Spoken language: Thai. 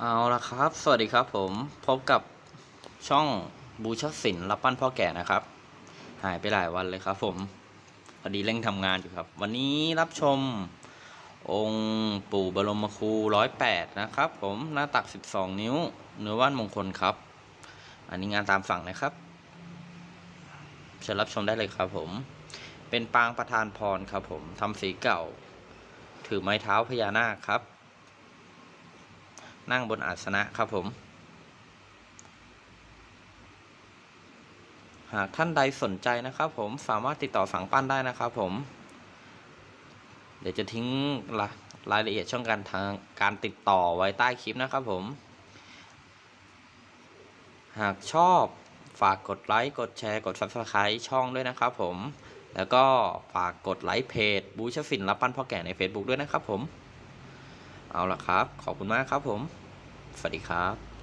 เอาละครับ สวัสดีครับผม พบกับช่องบูชศิลป์รับปั้นพ่อแก่นะครับ หายไปหลายวันเลยครับผมพอดีเร่งทำงานอยู่ครับ วันนี้รับชม องค์ปู่บรมครูร้อยแปดนะครับ ผมหน้าตัก12นิ้ว เนื้อว่านมงคลครับ อันนี้งานตามสั่งนะครับเชิญรับชมได้เลยครับผม เป็นปางประธานพรครับผมทำสีเก่า ถือไม้เท้าพญานาคครับ นั่งบนอาสนะครับผม หากท่านใดสนใจนะครับผมสามารถติดต่อสั่งปั้นได้นะครับผม เดี๋ยวจะทิ้งราายละเอียดช่องการทางการติดต่อไว้ใต้คลิปนะครับผม หากชอบฝากกดไลค์ กดแชร์ กด subscribe ช่องด้วยนะครับผม แล้วก็ฝากกดไลค์เพจบูชศิลป์รับปั้นพ่อแก่ใน Facebook ด้วยนะครับผม เอาละครับ ขอบคุณมากครับผม สวัสดีครับ